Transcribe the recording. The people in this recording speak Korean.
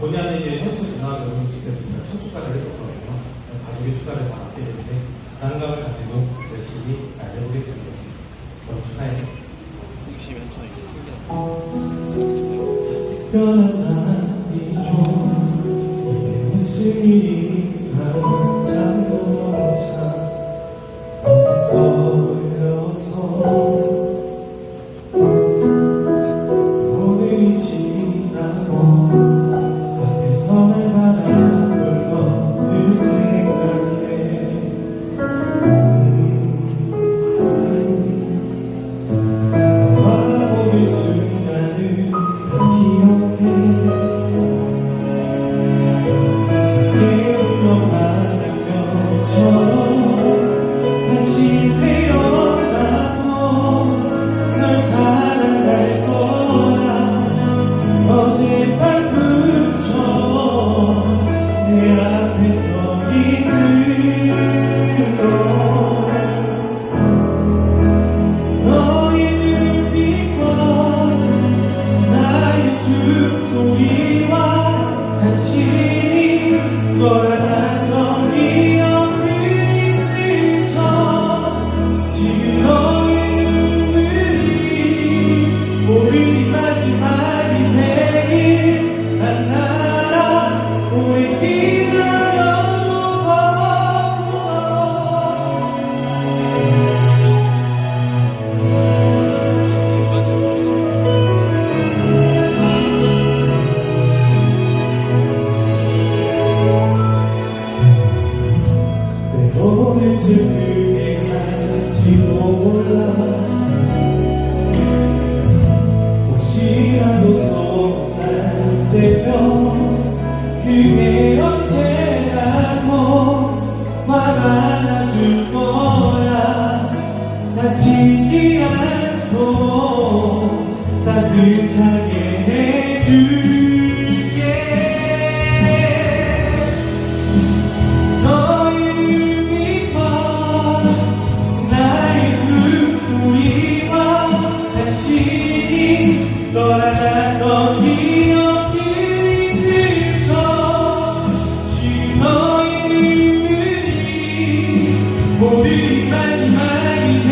본의 아니게 횟수 인하하는 음식 때문에 제가 첫 축가를 했었거든요. 가족의 추가를 받았기 때문에 부담감을 가지고 열심히 잘 해보겠습니다. 그럼 축하해요. 욕심이 한참 이제 생겨나. 특별한 날이 좀 웃음이 그게 언제라고 말안아줄 거야. 다치지 않고 따뜻하게 ายหายเพ